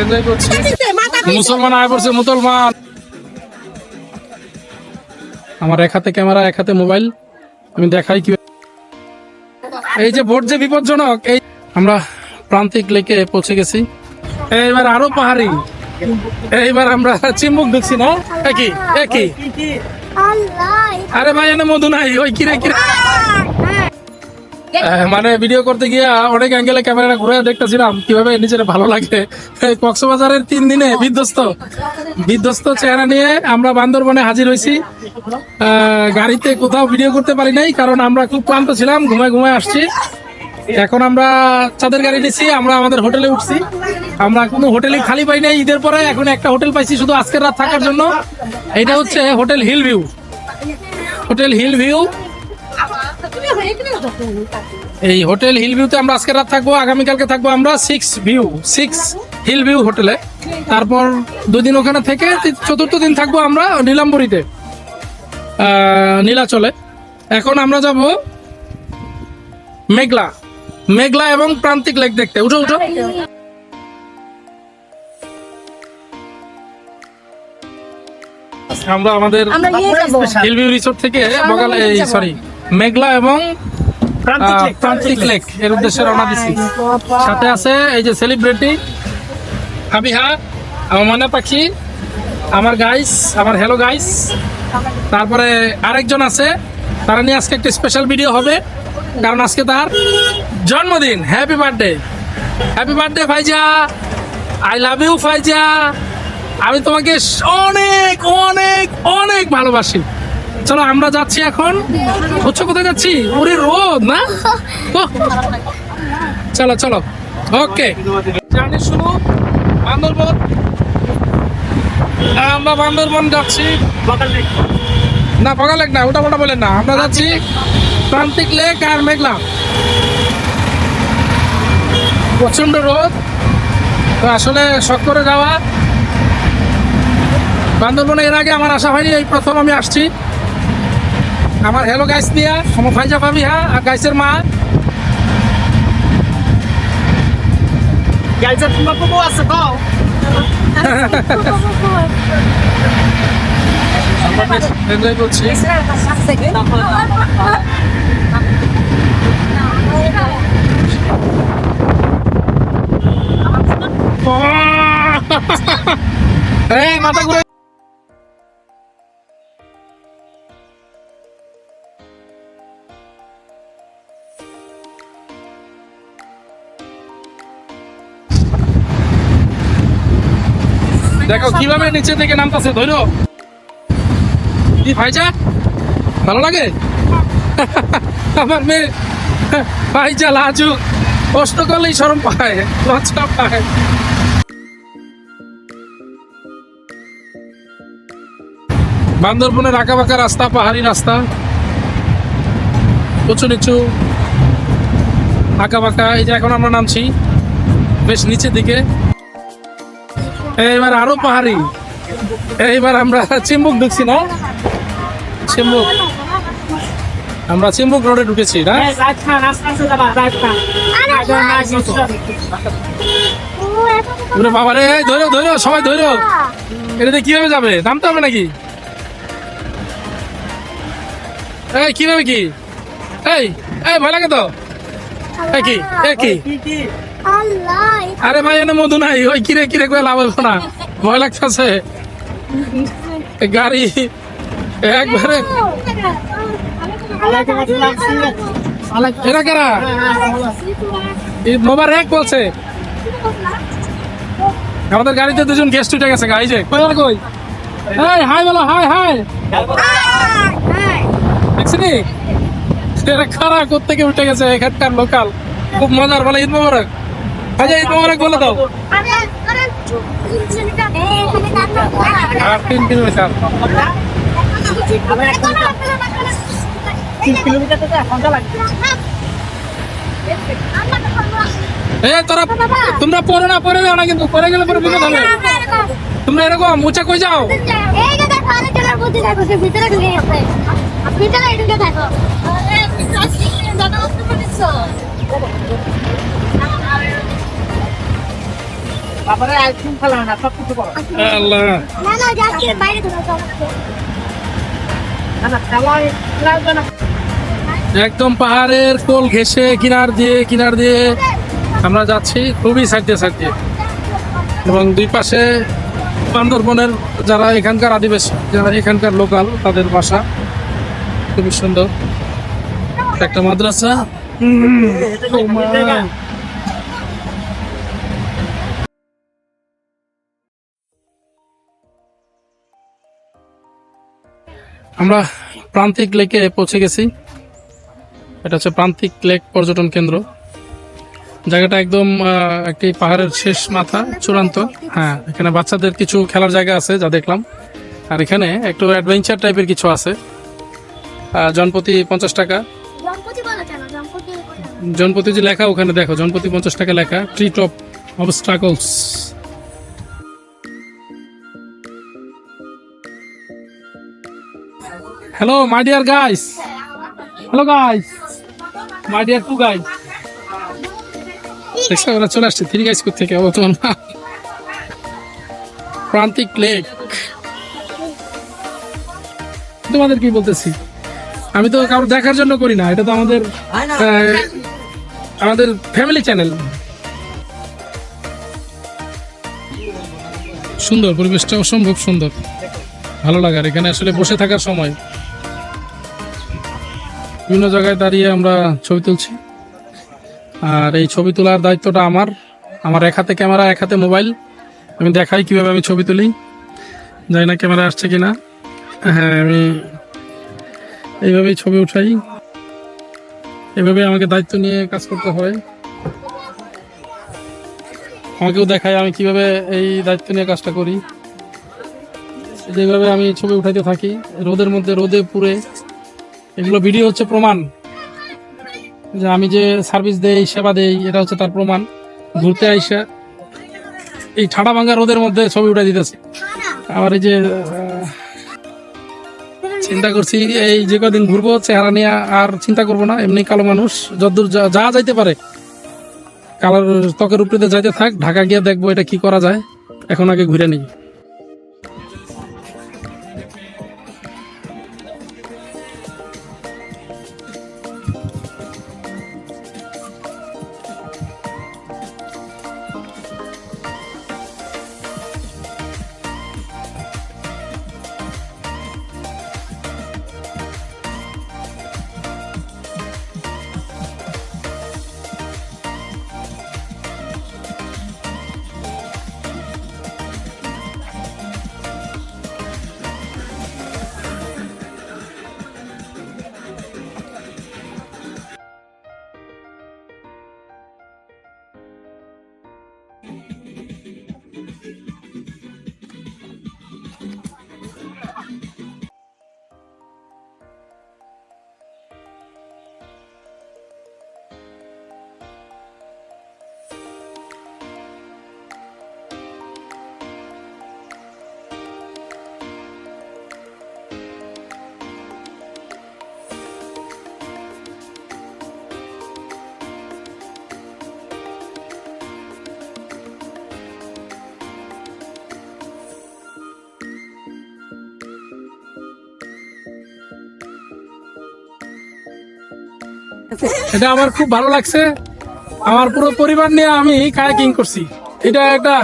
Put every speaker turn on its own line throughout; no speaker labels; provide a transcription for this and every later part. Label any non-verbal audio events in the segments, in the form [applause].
Enjoy করছি মুসলমান আয় পড়ছে মুসলমান। আমার এক হাতে ক্যামেরা এক হাতে মোবাইল। আমি দেখাই কি এই যে ভোট যে বিপজ্জনক এই আমরা প্রান্তিক লেকে পৌঁছে গেছি। এইবার আরও পাহাড়ি। এইবার আমরা চিম্বুক ঢুকছি না? একই একই। আরে ভাই এনে মধু নাই। ওই কিরে কিরে? মানে ভিডিও করতে গিয়ে অনেক অ্যাঙ্গেলে ক্যামেরা ঘুরে দেখতেছিলাম, কীভাবে নিজের ভালো লাগে। কক্সবাজারের তিন দিনে বিধ্বস্ত বিধ্বস্ত চেহারা নিয়ে আমরা বান্দরবনে হাজির হয়েছি। গাড়িতে কোথাও ভিডিও করতে পারি নাই, কারণ আমরা খুব ক্লান্ত ছিলাম ঘুমায় ঘুমায় আসছি। এখন আমরা চাঁদের গাড়ি নিছি আমরা আমাদের হোটেলে উঠছি। আমরা কোনো হোটেলে খালি পাই নাই, ঈদের পরে এখন একটা হোটেল পাইছি শুধু আজকের রাত থাকার জন্য। এটা হচ্ছে hotel hill view. Hotel hill view এই হোটেল হিল ভিউতে আমরা আজকে রাত থাকব আগামীকালকে থাকব আমরা six view six hill view হোটেলে। তারপর দুদিন ওখানে থেকে চতুর্থ দিন থাকব আমরা নীলাম্বরীতে নীলাচলে। এখন আমরা যাব মেঘলা মেঘলা এবং প্রান্তিক লেক দেখতে। উঠো উঠো। আমরা আমাদের হিলভিউ রিসোর্ট থেকে বগাল সরি মেঘলা এবং প্রান্তিক লেক এর উদ্দেশ্যে রওনা দিচ্ছি সাথে আছে এই যে সেলিব্রিটি হাবিহা আমার মনে পাখি আমার গাইস আমার হ্যালো গাইস তারপরে আরেকজন আছে তারা নিয়ে আজকে একটা স্পেশাল ভিডিও হবে কারণ আজকে তার জন্মদিন। Happy birthday happy birthday Faiza. I love you Faiza. আমি তোমাকে অনেক অনেক অনেক ভালোবাসি। চলো আমরা যাচ্ছি এখন। হচ্ছে কোথায় যাচ্ছি? ওরে রোদ, না। চলো চলো। ওকে। জার্নি শুরু বান্দরবন। আমরা বান্দরবন যাচ্ছি। না, বগা লেক না ওটা ওটা বলেন না। আমরা যাচ্ছি প্রান্তিক লেক আর মেঘলা। প্রচণ্ড রোদ। আসলে শখ করে যাওয়া। বান্দরবনে এর আগে আমার আসা হয়নি, এই প্রথম আমি আসছি। আমার হ্যালো গাইস দিয়া আমার ফাইজা ভাবি হ্যাঁ আর গাইসের মা
গাইজের তোমার কবু আছে তো
আমরা বেশ এনজয় করছি এই মাথা ঘুরে দেখো কীভাবে নিচে থেকে নামতেছে, ধরো। কি ভাইজা? ভালো লাগে? [laughs] আমার মেয়ে। ভাইজা লাজু। কষ্ট করলেই সরম পায়, লজ্জা পায়। বান্দরবনের আঁকা বাঁকা রাস্তা, পাহাড়ি রাস্তা। উঁচু নিচু। আঁকা বাঁকা এই যে এখন আমরা নামছি। বেশ নিচের দিকে। এইবার আরও পাহাড়ি। এইবার আমরা চিম্বুক ঢুকছি না? চিম্বুক। আমরা চিম্বুক রোডে ঢুকেছি না? ওরে বাবা রে এই ধরো ধরো সবাই ধরো এটাতে কীভাবে যাবে? নামতে হবে নাকি? এই কীভাবে কি? এই এই ভয় লাগে তো? এই কি? কি?
কি কি?
আরে ভাই এনে মধু নাই। ওই কিরে কিরে করে লাভ হইব না? ভয় লাগতেছে। গাড়ি একবারে। এরা কারা? এই মোবার এক বলছে। আমাদের গাড়িতে দুজন গেস্ট উঠে গেছে গাড়ি যে। কই কই? এই হাই বলো হাই হাই। দেখছিনি? এরা খারা কোথেকে উঠে গেছে? এখানকার লোকাল। খুব মজার বলে ঈদ মোবারক। আচ্ছা বলে দাও। আর তিন কিলোমিটার।
কিলোমিটার থেকে ঘণ্টা লাগবে।
এ তোরা তোমরা পরে না পরে যাও না কিন্তু পরে গেলে পরে বিপদ হবে। তোমরা এরকম উঁচা কই যাও।
ভিতরে
আইসক্রিম খেলাম না সব কিছু করো।
আল্লাহ।
না না যাচ্ছি বাইরে
না না খেলায় লাগবে না।
একদম পাহাড়ের কোল ঘেসে কিনার দিয়ে কিনার দিয়ে আমরা যাচ্ছি খুবই সাইডে সাইডে। এবং দুই পাশে বান্দরবনের যারা এখানকার আদিবাসী যারা এখানকার লোকাল তাদের বাসা। খুবই সুন্দর। একটা মাদ্রাসা। আমরা প্রান্তিক লেকে পৌঁছে গেছি। এটা হচ্ছে প্রান্তিক লেক পর্যটন কেন্দ্র। জায়গাটা একদম একটি পাহাড়ের শেষ মাথা চূড়ান্ত। হ্যাঁ এখানে বাচ্চাদের কিছু খেলার জায়গা আছে যা দেখলাম। আর এখানে একটু অ্যাডভেঞ্চার টাইপের কিছু আছে। আহ, জনপ্রতি পঞ্চাশ টাকা। জনপ্রতি যে লেখা ওখানে দেখো জনপতি পঞ্চাশ টাকা লেখা। Tree top obstacles hello my dear guys hello guys my dear two guys দেখছ ওরা চলে আসছে থ্রি গাইস থেকে মা। প্রান্তিক লেক তোমাদের কি বলতেছি? আমি তো কারোর দেখার জন্য করি না এটা তো আমাদের আমাদের ফ্যামিলি চ্যানেল সুন্দর পরিবেশটা অসম্ভব সুন্দর। ভালো লাগার এখানে আসলে বসে থাকার সময়। বিভিন্ন জায়গায় দাঁড়িয়ে আমরা ছবি তুলছি। আর এই ছবি তোলার দায়িত্বটা আমার। আমার এক হাতে ক্যামেরা, এক হাতে মোবাইল। আমি দেখাই কীভাবে আমি ছবি তুলি। জানি না ক্যামেরা আসছে কিনা। হ্যাঁ আমি এইভাবেই ছবি উঠাই। এভাবে আমাকে দায়িত্ব নিয়ে কাজ করতে হয়। আমাকেও দেখায় আমি কীভাবে এই দায়িত্ব নিয়ে কাজটা করি। যেভাবে আমি ছবি উঠাইতে থাকি, রোদের মধ্যে, রোদে পুড়ে এগুলো ভিডিও হচ্ছে প্রমাণ। যে আমি যে সার্ভিস দেই, সেবা দেই, এটা হচ্ছে তার প্রমাণ। ঘুরতে আইসা এই ঠাডা ভাঙ্গা রোদের মধ্যে ছবি উঠে দিতেছে। আবার এই যে চিন্তা করছি, এই যে কদিন ঘুরবো চেহারা নিয়ে আর চিন্তা করব না। এমনি কালো মানুষ যতদূর যা- যা যাইতে পারে। কালার ত্বকের উপরে যাইতে থাক, ঢাকা গিয়ে দেখব এটা কি করা যায়। এখন আগে ঘুরে নিই। এটা আমার খুব ভালো লাগছে। আমার পুরো পরিবার নিয়ে আমি কায়াকিং করছি। এটা একটা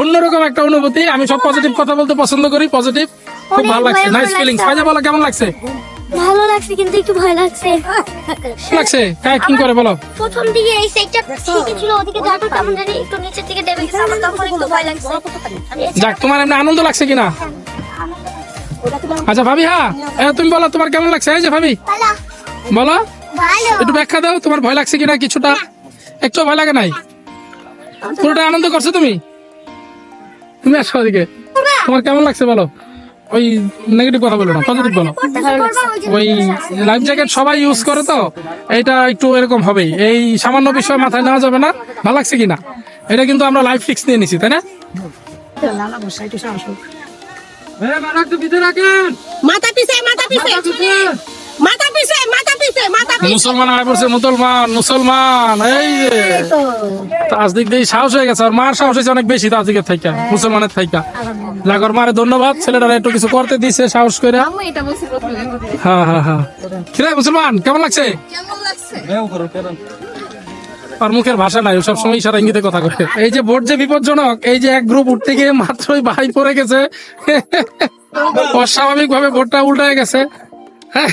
অন্যরকম একটা অনুভূতি। আমি সব পজিটিভ কথা বলতে পছন্দ করি পজিটিভ খুব ভালো লাগছে। নাইস ফিলিংস ফাইজা বলো কেমন লাগছে?
ভালো লাগছে কিন্তু একটু ভয় লাগছে।
লাগছে? কায়াকিং করে বলো।
প্রথম দিকে এই সাইডটা ঠিকই ছিল ওদিকে যাওয়াটা কেমন জানি একটু নিচের দিকে দেবে গেছে আমার তখন একটু ভয় লাগছে।
যাক তোমার এমনি আনন্দ লাগছে কিনা? আচ্ছা ভাবি হ্যাঁ। তুমি বলো তোমার কেমন লাগছে? এই যে ভাবি।
ভালো
বলো। একটু ব্যাখ্যা দাও তোমার ভয় লাগছে কিনা কিছুটা? একটু ভয় লাগে নাই? পুরোটা আনন্দ করছ তুমি? তুমি আসো ওদিকে। তোমার কেমন লাগছে বলো? ওই নেগেটিভ কথা বলো না পজিটিভ বলো। ওই লাইফ জ্যাকেট সবাই ইউজ করে তো? এটা একটু এরকম হবেই। এই সামান্য বিষয় মাথায় নেওয়া যাবে না। ভালো লাগছে কিনা? এটা কিন্তু আমরা লাইফ ফিক্স নিয়ে নিছি তাই না?
মাথা পিছে। মাথা পিছে।
মাথা পিছে মাথা পিছে মাথা পিছে
মুসলমান আয় পড়ছে মুসলমান মুসলমান এই যে। তাজদিক দিয়ে সাহস হয়ে গেছে আর মার সাহস হয়েছে অনেক বেশি তাজদিকের থাইকা মুসলমানের থাইকা। লাগর মারে ধন্যবাদ ছেলেটারা একটু কিছু করতে দিছে সাহস করে। হ্যাঁ হ্যাঁ হ্যাঁ। কিরে মুসলমান কেমন লাগছে? আর মুখের ভাষা নাই সব সময় ইশারা ইঙ্গিতে কথা কয়। এই যে বোট যে বিপজ্জনক এই যে এক গ্রুপ উঠতে গিয়ে মাত্রই ভাই পড়ে গেছে। [laughs] অস্বাভাবিক ভাবে বোটটা উল্টায় গেছে। হ্যাঁ।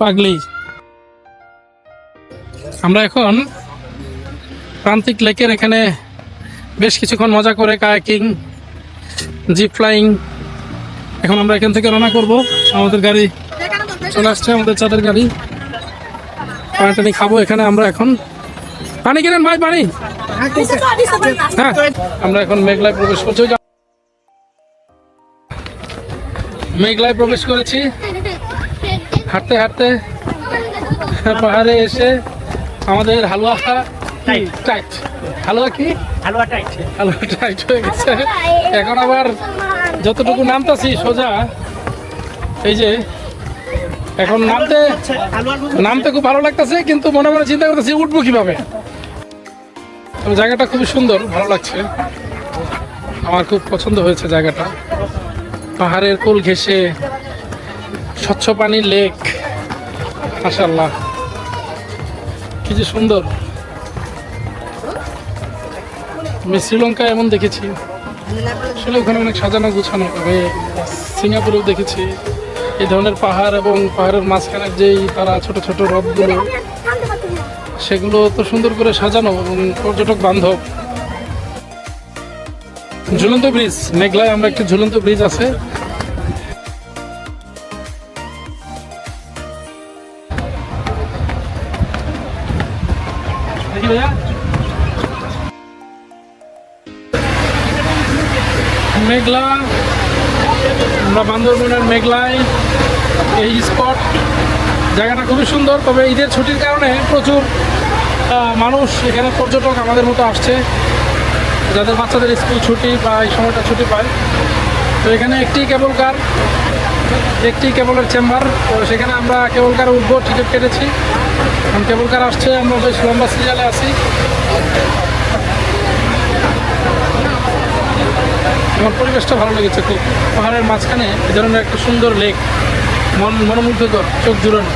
পাগলি। আমরা এখন প্রান্তিক লেকের এখানে বেশ কিছুক্ষণ মজা করে কায়াকিং, জিপ ফ্লাইং। এখন আমরা এখান থেকে রওনা করব। আমাদের গাড়ি চলে আসছে, আমাদের চাঁদের গাড়ি। পানি টানি খাব এখানে আমরা এখন। পানি কিনেন ভাই, পানি? হ্যাঁ আমরা এখন মেঘলায় প্রবেশ করছি। মেঘলায় প্রবেশ করেছি। হাঁটতে হাঁটতে পাহাড়ে এসে আমাদের হালুয়া টাইট হালুয়া কি?
হালুয়া টাইট
হালুয়া টাইট হয়ে গেছে। এখন আবার যতটুকু নামতাছি সোজা এই যে এখন নামতে নামতে খুব ভালো লাগতেছে কিন্তু মনে মনে চিন্তা করতেছি উঠবো কীভাবে? জায়গাটা খুবই সুন্দর ভালো লাগছে। আমার খুব পছন্দ হয়েছে জায়গাটা। পাহাড়ের কোল ঘেঁষে স্বচ্ছ পানির লেক। মাসাল্লাহ কি যে সুন্দর। আমি শ্রীলঙ্কা এমন দেখেছি। আসলে ওখানে অনেক সাজানো গুছানো। আমি সিঙ্গাপুরেও দেখেছি। এই ধরনের পাহাড় এবং পাহাড়ের মাঝখানের যেই তারা ছোট ছোট হ্রদগুলো সেগুলো তো সুন্দর করে সাজানো এবং পর্যটক বান্ধব। ঝুলন্ত ব্রিজ, মেঘলায় আমরা একটি ঝুলন্ত ব্রিজ আছে। মেঘলা, আমরা বান্দরবনের মেঘলায় এই স্পট জায়গাটা খুবই সুন্দর, তবে ঈদের ছুটির কারণে প্রচুর মানুষ, এখানে পর্যটক আমাদের মতো আসছে, যাদের বাচ্চাদের স্কুল ছুটি বা এই সময়টা ছুটি পায়। তো এখানে একটি কেবল কার, একটি কেবলের চেম্বার, তো সেখানে আমরা কেবল কার উঠবো, টিকিট কেটেছি। কেবল কার আসছে, আমরা বেশ লম্বা সিরিয়ালে আছি। আমার পরিবেশটা ভালো লেগেছে খুব। পাহাড়ের মাঝখানে এ ধরনের একটা সুন্দর লেক, মন মনোমুগ্ধকর, চোখ জুড়ানো।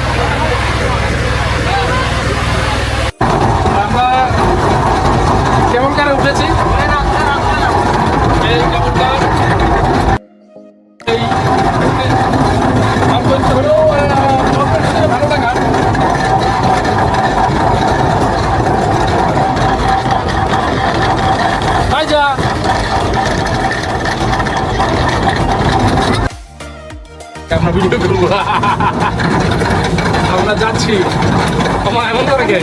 ভিডিও করব আমরা যাচ্ছি। আমার এমন করে কে?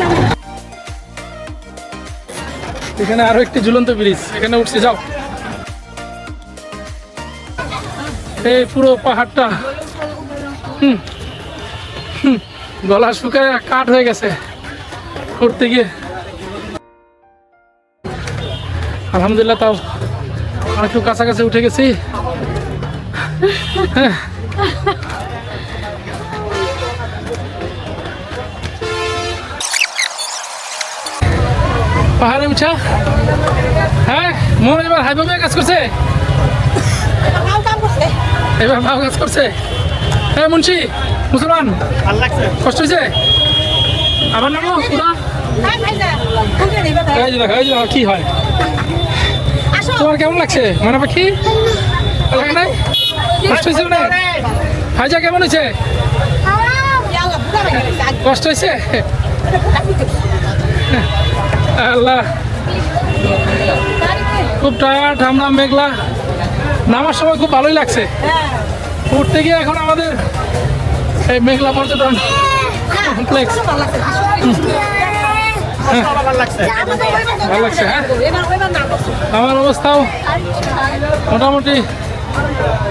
এখানে আরও একটি ঝুলন্ত ব্রিজ। এখানে উঠছে যাও। এই পুরো পাহাড়টা। গলা শুকায় কাঠ হয়ে গেছে করতে গিয়ে। আলহামদুলিল্লাহ তাও একটু কাছাকাছি উঠে গেছি। পাহাড়ে উঠা? হ্যাঁ মোর এবার হাইভাবে কাজ করছে। এবার ভাও কাজ করছে। হ্যাঁ মুন্সি মুসলমান
ভালো
কষ্ট হয়েছে আবার নামো পুরা
ভাই ভাই যা কোনটা নিবা ভাই।
এই যে দেখো, এই যে দেখো, কি হয়?
আসো।
তোমার কেমন লাগছে? মনে পাখি লাগে নাই? হয়েছে অনেক ভাইজা কেমন হয়েছে?
হয়ে
কষ্ট হয়েছে? আল্লাহ। খুব টায়ার্ড আমরা মেঘলা। নামার সময় খুব ভালোই লাগছে।
হ্যাঁ
উঠতে গিয়ে এখন আমাদের এই মেঘলা পর্যটন কমপ্লেক্স
লাগছে
ভালো লাগছে
হ্যাঁ? আমার অবস্থাও মোটামুটি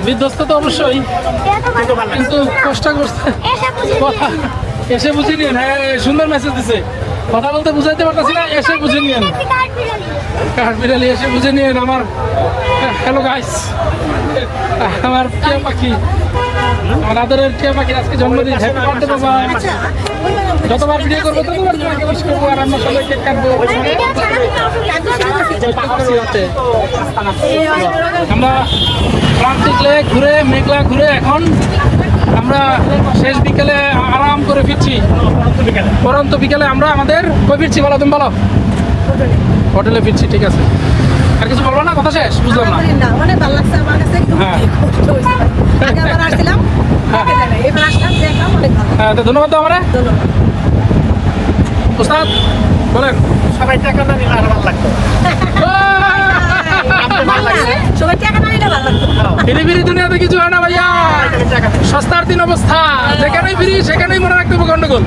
বিধ্বস্ত তো অবশ্যই, কিন্তু কষ্ট করছে।
এসে বুঝে
নিন হ্যাঁ সুন্দর মেসেজ দিছে। কথা বলতে বুঝাইতে পারতেছি না, এসে বুঝে নিন
কার বিড়ালি
কাঠ বিড়ালি এসে বুঝে নিন আমার। হ্যালো গাইস আমার প্রিয় পাখি। আমার আদরের আজকে জন্মদিন। হ্যাপি বার্থডে বাবা। যতবার ভিডিও করব ততবার তোমাকে উইশ করব। আর আমরা সবাই কেক কাটবো। আমরা প্রান্তিক লেক ঘুরে মেঘলা ঘুরে এখন আমরা শেষ বিকেলে আরাম করে ফিরছি। পরন্ত বিকেলে আমরা আমাদের কই ফিরছি বলো তুমি বলো? হোটেলে ফিরছি ঠিক আছে। আর কিছু বলব না? কথা শেষ? বুঝলাম না।
অনেক ভালো লাগছে আমার কাছে
হ্যাঁ। [laughs]
আসছিলাম।
হ্যাঁ তো ধন্যবাদ তো আমরা। উস্তাদ বলেন।
সবাই টাকা না নিলে আর ভালো লাগতো।
সবাই টাকা না নিলে ভালো লাগতো।
ফিরি ফিরি দুনিয়াতে কিছু হয় না ভাইয়া। সস্তার দিন অবস্থা। যেখানেই ফিরি সেখানেই মনে রাখতে হবে গন্ডগোল।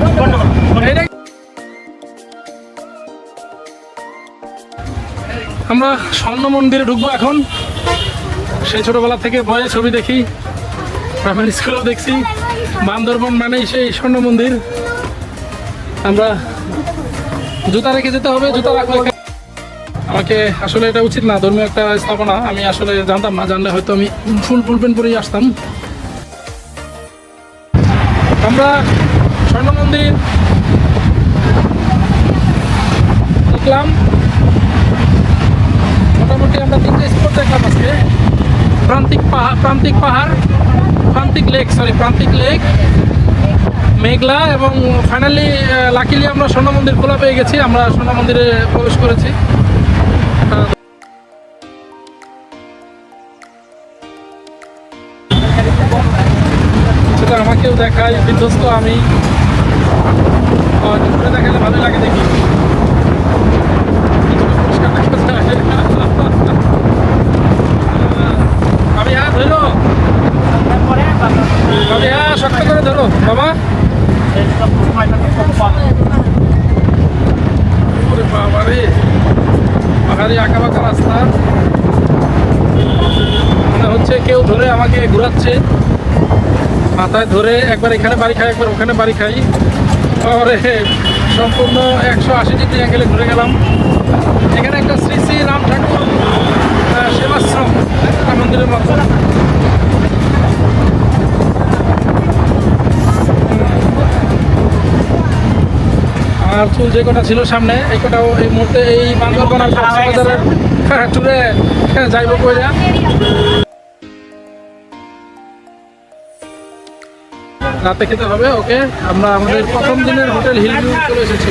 আমরা স্বর্ণ মন্দিরে ঢুকবো এখন। সেই ছোটবেলা থেকে ভয়ে ছবি দেখি। প্রাইমারি স্কুলেও দেখছি, বান্দরবন মানেই সেই স্বর্ণ মন্দির। আমরা জুতা রেখে যেতে হবে, জুতা রাখলে আমাকে আসলে এটা উচিত না, ধর্মীয় একটা স্থাপনা, আমি আসলে জানতাম না, জানলে হয়তো আমি ফুল ফুল প্যান্ট পরেই আসতাম। আমরা স্বর্ণ মন্দির দেখলাম। মোটামুটি আমরা তিনটে স্পট দেখলাম আজকে। প্রান্তিক পাহাড় প্রান্তিক পাহাড়। Prantik lake sorry Prantik lake, Meghla এবং ফাইনালি লাকিলি আমরা স্বর্ণ মন্দির খোলা পেয়ে গেছি, আমরা স্বর্ণ মন্দিরে প্রবেশ করেছি। আমাকেও দেখায়, বিধ্বস্ত আমি। ঘুরে দেখালে ভালো লাগে দেখি। আমি
তারপরে
আমি হ্যাঁ শক্ত করে ধরো বাবা
এইসব সময়টা কম পাবে
ওরে বাবা রে পাহাড়ি আঁকা বাঁকা রাস্তা মনে হচ্ছে কেউ ধরে আমাকে ঘোরাচ্ছে মাথায় ধরে একবার এখানে বাড়ি খাই একবার ওখানে বাড়ি খাই পরে সম্পূর্ণ একশো আশি ডিগ্রি অ্যাঙ্গেলে ঘুরে গেলাম এখানে একটা শ্রী শ্রী রাম ঠাকুর সেবাশ্রম মন্দিরের মতো আর চুল যে কটা ছিল সামনে এই কটাও এই মুহূর্তে এই বান্দরবান আর কক্সবাজারের ট্যুরে যাইব কইরা রাতে খেতে হবে ওকে? আমরা আমাদের প্রথম দিনের হোটেল হিল চলে এসেছি।